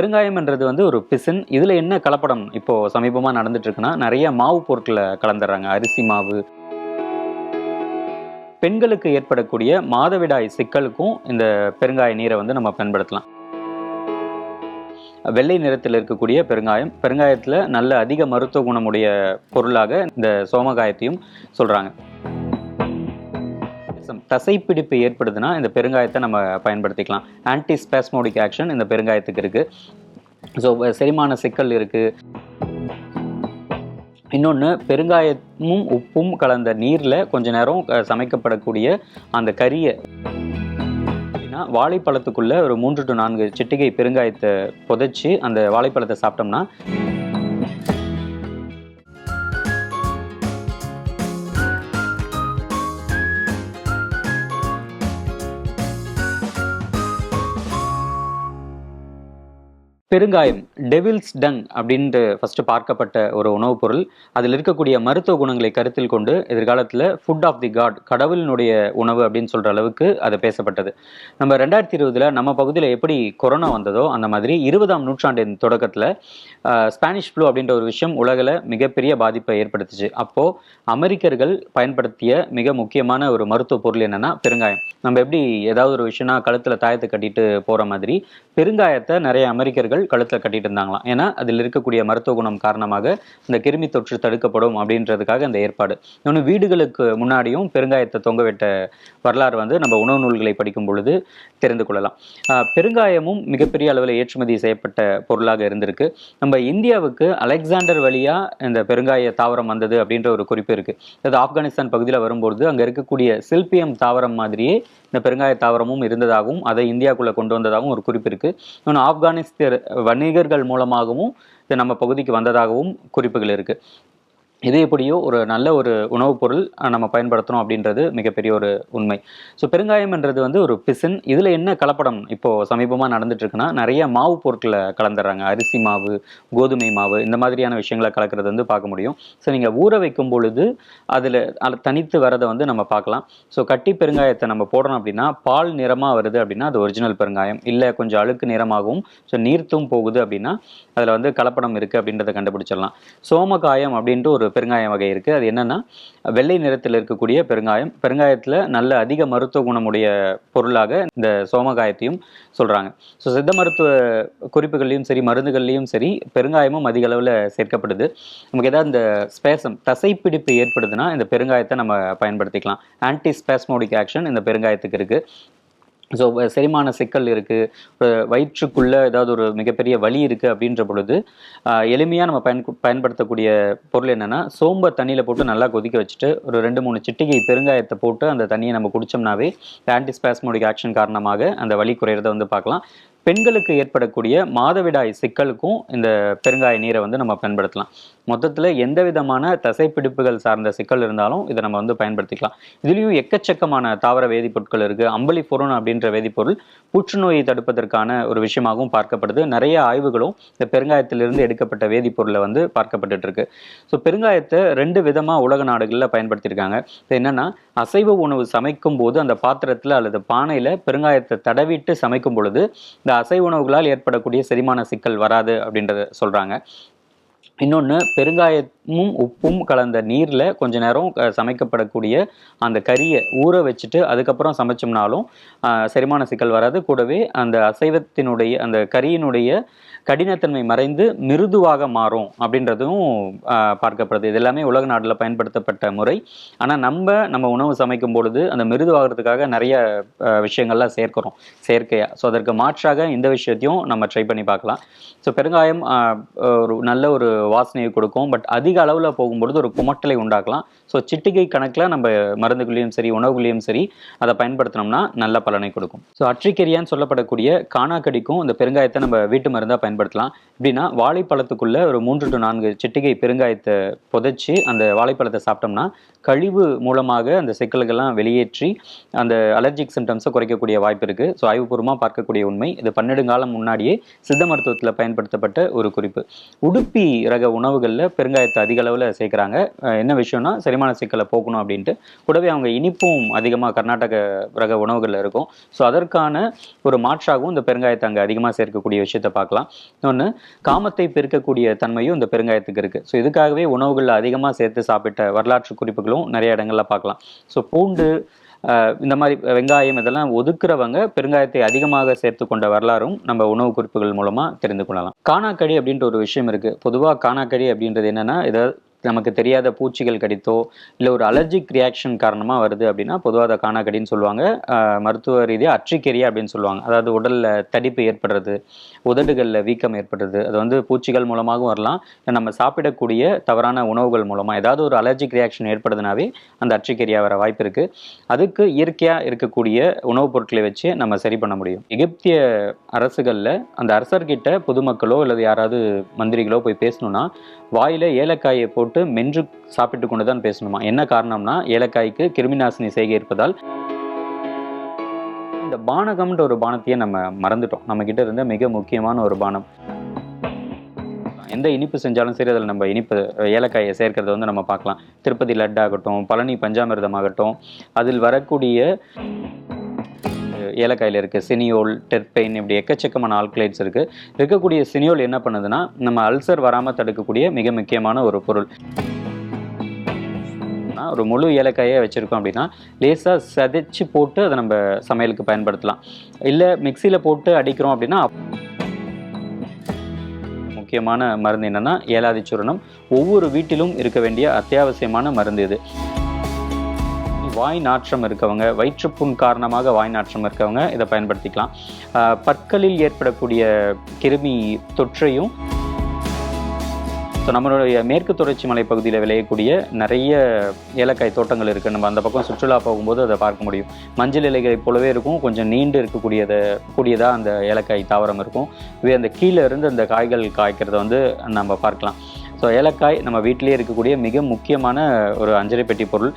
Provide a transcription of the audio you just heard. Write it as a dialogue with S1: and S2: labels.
S1: பெருங்காயம் என்றது வந்து ஒரு பிசின். இதில் என்ன கலப்படம் இப்போ சமீபமாக நடந்துட்டுருக்குன்னா நிறைய மாவு பொருட்களை கலந்துடுறாங்க அரிசி மாவு. பெண்களுக்கு ஏற்படக்கூடிய மாதவிடாய் சிக்கலுக்கும் இந்த பெருங்காய நீரை வந்து நம்ம பயன்படுத்தலாம். வெள்ளை நிறத்தில் இருக்கக்கூடிய பெருங்காயம் பெருங்காயத்தில் நல்ல அதிக மருத்துவ குணமுடைய பொருளாக இந்த சோமகாயத்தையும் சொல்கிறாங்க தசைப்பிடிப்பு ஏற்படுதுன்னா இந்த பெருங்காயத்தை நம்ம பயன்படுத்திக்கலாம். ஆன்டி ஸ்பேஸ்மோடிக் ஆக்ஷன் இந்த பெருங்காயத்துக்கு இருக்குது ஸோ செரிமான சிக்கல் இருக்குது இன்னொன்று பெருங்காயமும் உப்பும் கலந்த நீரில் கொஞ்ச நேரம் சமைக்கப்படக்கூடிய அந்த கறியை அப்படின்னா வாழைப்பழத்துக்குள்ளே ஒரு மூன்று டு நான்கு சிட்டிகை பெருங்காயத்தை புதைச்சி அந்த வாழைப்பழத்தை சாப்பிட்டோம்னா பெருங்காயம் டெவில்ஸ் டங் அப்படின்ட்டு ஃபஸ்ட்டு பார்க்கப்பட்ட ஒரு உணவுப் பொருள். அதில் இருக்கக்கூடிய மருத்துவ குணங்களை கருத்தில் கொண்டு எதிர்காலத்தில் ஃபுட் ஆஃப் தி காட் கடவுளினுடைய உணவு அப்படின்னு சொல்கிற அளவுக்கு அது பேசப்பட்டது. நம்ம ரெண்டாயிரத்தி இருபதில் நம்ம பகுதியில் எப்படி கொரோனா வந்ததோ அந்த மாதிரி இருபதாம் நூற்றாண்டின் தொடக்கத்தில் ஸ்பானிஷ் ஃப்ளூ அப்படின்ற ஒரு விஷயம் உலகில் மிகப்பெரிய பாதிப்பை ஏற்படுத்துச்சு. அப்போது அமெரிக்கர்கள் பயன்படுத்திய மிக முக்கியமான ஒரு மருத்துவ பொருள் என்னென்னா பெருங்காயம். நம்ம எப்படி ஏதாவது ஒரு விஷயம்னா கழுத்தில் தாயத்தை கட்டிட்டு போகிற மாதிரி பெருங்காயத்தை நிறைய அமெரிக்கர்கள் கழுத்தில் கட்டிட்டு இருந்தாங்களாம். ஏன்னா அதில் இருக்கக்கூடிய மருத்துவ குணம் காரணமாக இந்த கிருமி தொற்று தடுக்கப்படும் அப்படின்றதுக்காக இந்த ஏற்பாடு. இன்னொன்று வீடுகளுக்கு முன்னாடியும் பெருங்காயத்தை தொங்க விட்ட வரலாறு வந்து நம்ம உணவு நூல்களை படிக்கும் பொழுது தெரிந்து கொள்ளலாம். பெருங்காயமும் மிகப்பெரிய அளவில் ஏற்றுமதி செய்யப்பட்ட பொருளாக இருந்திருக்கு. நம்ம இந்தியாவுக்கு அலெக்சாண்டர் வழியா இந்த பெருங்காய தாவரம் வந்தது அப்படின்ற ஒரு குறிப்பு இருக்கு. அது ஆப்கானிஸ்தான் பகுதியில் வரும்பொழுது அங்கே இருக்கக்கூடிய சில்பியம் தாவரம் மாதிரியே இந்த பெருங்காய தாவரமும் இருந்ததாகவும் அதை இந்தியாக்குள்ளே கொண்டு வந்ததாகவும் ஒரு குறிப்பு இருக்கு. இன்னொன்று ஆப்கானிஸ்தர் வணிகர்கள் மூலமாகவும் இது நம்ம பகுதிக்கு வந்ததாகவும் குறிப்புகள் இருக்கு. இது எப்படியோ ஒரு நல்ல ஒரு உணவுப் பொருள் நம்ம பயன்படுத்தணும் அப்படின்றது மிகப்பெரிய ஒரு உண்மை. ஸோ பெருங்காயம்ன்றது வந்து ஒரு பிசின். இதில் என்ன கலப்படம் இப்போது சமீபமாக நடந்துட்டுருக்குன்னா நிறைய மாவு பொருட்களை கலந்துடுறாங்க அரிசி மாவு கோதுமை மாவு இந்த மாதிரியான விஷயங்களை கலக்கிறது வந்து பார்க்க முடியும். ஸோ நீங்கள் ஊற வைக்கும் பொழுது அதில் தனித்து வரதை வந்து நம்ம பார்க்கலாம். ஸோ கட்டி பெருங்காயத்தை நம்ம போடுறோம் அப்படின்னா பால் நிறமாக வருது அப்படின்னா அது ஒரிஜினல் பெருங்காயம். இல்லை கொஞ்சம் அழுக்கு நிறமாகவும் ஸோ நீர்த்தும் போகுது அப்படின்னா அதில் வந்து கலப்படம் இருக்குது அப்படின்றத கண்டுபிடிச்சிடலாம். சோமகாயம் அப்படின்ட்டு ஒரு பெருங்காயம் வகை இருக்குது அது என்னன்னா வெள்ளை நிறத்தில் இருக்கக்கூடிய பெருங்காயம். பெருங்காயத்தில் நல்ல அதிக மருத்துவ குணமுடைய பொருளாக இந்த சோமகாயத்தையும் சொல்கிறாங்க ஸோ சித்த மருத்துவ குறிப்புகள்லையும் சரி மருந்துகள்லையும் சரி பெருங்காயமும் அதிக அளவில் சேர்க்கப்படுது. நமக்கு ஏதாவது இந்த ஸ்பேசம் தசைப்பிடிப்பு ஏற்படுதுன்னா இந்த பெருங்காயத்தை நம்ம பயன்படுத்திக்கலாம். ஆன்டி ஸ்பேஸ்மோடிக் ஆக்ஷன் இந்த பெருங்காயத்துக்கு இருக்குது ஸோ செரிமான சிக்கல் இருக்குது வயிற்றுக்குள்ளே ஏதாவது ஒரு மிகப்பெரிய வலி இருக்குது அப்படின்ற பொழுது எளிமையாக நம்ம பயன் பயன்படுத்தக்கூடிய பொருள் என்னென்னா சோம்பை தண்ணியில் போட்டு நல்லா கொதிக்க வச்சுட்டு ஒரு ரெண்டு மூணு சிட்டிகை பெருங்காயத்தை போட்டு அந்த தண்ணியை நம்ம குடித்தோம்னாவே ஆன்டிஸ்பாஸ்மோடிக் ஆக்ஷன் காரணமாக அந்த வலி குறையிறத வந்து பார்க்கலாம். பெண்களுக்கு ஏற்படக்கூடிய மாதவிடாய் சிக்கலுக்கும் இந்த பெருங்காய நீரை வந்து நம்ம பயன்படுத்தலாம். மொத்தத்தில் எந்த விதமான தசைப்பிடிப்புகள் சார்ந்த சிக்கல் இருந்தாலும் இதை நம்ம வந்து பயன்படுத்திக்கலாம். இதுலேயும் எக்கச்சக்கமான தாவர வேதிப்பொருட்கள் இருக்குது அம்பலி பொருண் அப்படின்ற வேதிப்பொருள் புற்றுநோயை தடுப்பதற்கான ஒரு விஷயமாகவும் பார்க்கப்படுது. நிறைய ஆய்வுகளும் இந்த பெருங்காயத்திலிருந்து எடுக்கப்பட்ட வேதிப்பொருளை வந்து பார்க்கப்பட்டுட்டு இருக்கு ஸோ பெருங்காயத்தை ரெண்டு விதமாக உலக நாடுகளில் பயன்படுத்தியிருக்காங்க. இது என்னென்னா அசைவ உணவு சமைக்கும் போது அந்த பாத்திரத்தில் அல்லது பானையில் பெருங்காயத்தை தடவிட்டு சமைக்கும் பொழுது இந்த அசைவ உணவுகளால் ஏற்படக்கூடிய செரிமான சிக்கல் வராது அப்படின்றத சொல்கிறாங்க இன்னொன்று பெருங்காயமும் உப்பும் கலந்த நீரில் கொஞ்ச நேரம் சமைக்கப்படக்கூடிய அந்த கறியை ஊற வச்சுட்டு அதுக்கப்புறம் சமைச்சோம்னாலும் அஹ், செரிமான சிக்கல் வராது. கூடவே அந்த அசைவத்தினுடைய அந்த கறியினுடைய கடினத்தன்மை மறைந்து மிருதுவாக மாறும் அப்படின்றதும் பார்க்கப்படுது. இது எல்லாமே உலக நாட்டில் பயன்படுத்தப்பட்ட முறை. ஆனால் நம்ம நம்ம உணவு சமைக்கும் பொழுது அந்த மிருதுவாகிறதுக்காக நிறைய விஷயங்கள்லாம் சேர்க்கிறோம். செயற்கையாக ஸோ அதற்கு மாற்றாக இந்த விஷயத்தையும் நம்ம ட்ரை பண்ணி பார்க்கலாம். ஸோ பெருங்காயம் ஒரு நல்ல ஒரு வாசனையை கொடுக்கும். பட் அதிக அளவில் போகும்பொழுது ஒரு குமட்டலை உண்டாக்கலாம். ஸோ சிட்டிகை கணக்கில் நம்ம மருந்துகளையும் சரி உணவுகளையும் சரி அதை பயன்படுத்தினோம்னா நல்ல பலனை கொடுக்கும். ஸோ அட்ரிகெரியான்னு சொல்லப்படக்கூடிய காணாக்கடிக்கும் இந்த பெருங்காயத்தை நம்ம வீட்டு மருந்தாக பயன்படுத்தலாம். எப்படின்னா வாழைப்பழத்துக்குள்ளே ஒரு மூன்று டு நான்கு சிட்டிகை பெருங்காயத்தை புதைச்சி அந்த வாழைப்பழத்தை சாப்பிட்டோம்னா கழிவு மூலமாக அந்த சிக்கல்கள்லாம் வெளியேற்றி அந்த அலர்ஜிக் சிம்டம்ஸை குறைக்கக்கூடிய வாய்ப்பு இருக்குது ஸோ ஆய்வுபூர்வமாக பார்க்கக்கூடிய உண்மை. இது பன்னெடுங்காலம் முன்னாடியே சித்த மருத்துவத்தில் பயன்படுத்தப்பட்ட ஒரு குறிப்பு. உடுப்பி ரக உணவுகளில் பெருங்காயத்தை அதிக அளவில் சேர்க்குறாங்க. என்ன விஷயம்னா செரிமான சிக்கலை போக்கணும் அப்படின்ட்டு. கூடவே அவங்க இனிப்பும் அதிகமாக கர்நாடக ரக உணவுகளில் இருக்கும். ஸோ அதற்கான ஒரு மாற்றாகவும் இந்த பெருங்காயத்தை அங்கே அதிகமாக சேர்க்கக்கூடிய விஷயத்தை பார்க்கலாம். இன்னொன்று காமத்தை பெருக்கக்கூடிய தன்மையும் இந்த பெருங்காயத்துக்கு இருக்குது ஸோ இதுக்காகவே உணவுகளில் அதிகமாக சேர்த்து சாப்பிட்ட வரலாற்று குறிப்புகளும் நிறைய இடங்களில் பார்க்கலாம். ஸோ பூண்டு இந்த மாதிரி வெங்காயம் இதெல்லாம் ஒதுக்குறவங்க பெருங்காயத்தை அதிகமாக சேர்த்து கொண்ட வரலாறும் நம்ம உணவு குறிப்புகள் மூலமா தெரிந்து கொள்ளலாம். காணாக்கடி அப்படின்ற ஒரு விஷயம் இருக்கு. பொதுவா காணாக்கடி அப்படின்றது என்னன்னா ஏதாவது நமக்கு தெரியாத பூச்சிகள் கடித்தோ இல்லை ஒரு அலர்ஜிக் ரியாக்ஷன் காரணமாக வருது அப்படின்னா பொதுவாக அதை காணாக்கடின்னு சொல்லுவாங்க. மருத்துவ ரீதியாக அற்றிக்கெரியா அப்படின்னு சொல்லுவாங்க. அதாவது உடலில் தடிப்பு ஏற்படுறது உதடுகளில் வீக்கம் ஏற்படுறது அது வந்து பூச்சிகள் மூலமாகவும் வரலாம். இல்லை நம்ம சாப்பிடக்கூடிய தவறான உணவுகள் மூலமாக ஏதாவது ஒரு அலர்ஜிக் ரியாக்ஷன் ஏற்படுதுனாவே அந்த அற்றிக்கெரியா வர வாய்ப்பு இருக்குது அதுக்கு இயற்கையாக இருக்கக்கூடிய உணவுப் பொருட்களை வச்சு நம்ம சரி பண்ண முடியும். எகிப்திய அரசுகளில் அந்த அரசர்கிட்ட பொதுமக்களோ அல்லது யாராவது மந்திரிகளோ போய் பேசணும்னா வாயில் ஏலக்காயை போட்டு மென்று சாப்பிட்டு கொண்டு தான் பேசணுமா? என்ன காரணம்னா ஏலக்காய்க்கு கிருமிநாசினி செய்கை இருப்பதால் இந்த பானகம்ன்ற ஒரு பானத்தையே நம்ம மறந்துட்டோம். நம்ம கிட்ட இருந்த மிக முக்கியமான ஒரு பானம். எந்த இனிப்பு செஞ்சாலும் சரி அதில் நம்ம இனிப்பு ஏலக்காயை சேர்க்கறத வந்து நம்ம பார்க்கலாம். திருப்பதி லட்டாகட்டும் பழனி பஞ்சாமிர்தம் ஆகட்டும் அதில் வரக்கூடிய ஏலக்காயில் இருக்குது சினியோல் டெர்பெயின் இப்படி எக்கச்சக்கமான ஆல்கலைட்ஸ் இருக்குது இருக்கக்கூடிய சினியோல் என்ன பண்ணுதுன்னா நம்ம அல்சர் வராமல் தடுக்கக்கூடிய மிக முக்கியமான ஒரு பொருள். ஆனா, ஒரு முழு ஏலக்காயை வச்சுருக்கோம் அப்படின்னா லேசாக சதைச்சு போட்டு அதை நம்ம சமையலுக்கு பயன்படுத்தலாம். இல்லை மிக்சியில் போட்டு அடிக்கிறோம் அப்படின்னா முக்கியமான மருந்து என்னன்னா ஏலாதி சூரணம் ஒவ்வொரு வீட்டிலும் இருக்க வேண்டிய அத்தியாவசியமான மருந்து இது. வாய் நாற்றம் இருக்கவங்க வயிற்றுப்புண் காரணமாக வாய் நாற்றம் இருக்கவங்க இதை பயன்படுத்திக்கலாம். பற்களில் ஏற்படக்கூடிய கிருமி தொற்றையும் ஸோ நம்மளுடைய மேற்கு தொடர்ச்சி மலை பகுதியில் விளையக்கூடிய நிறைய ஏலக்காய் தோட்டங்கள் இருக்குது நம்ம அந்த பக்கம் சுற்றுலா போகும்போது அதை பார்க்க முடியும். மஞ்சள் இலைகளை போலவே இருக்கும். கொஞ்சம் நீண்டு இருக்கக்கூடியத கூடியதாக அந்த ஏலக்காய் தாவரம் இருக்கும். இவை அந்த கீழே இருந்து அந்த காய்கள் காய்க்கிறத வந்து நம்ம பார்க்கலாம். ஸோ ஏலக்காய் நம்ம வீட்டிலேயே இருக்கக்கூடிய மிக முக்கியமான ஒரு அஞ்சரை பெட்டி பொருள்.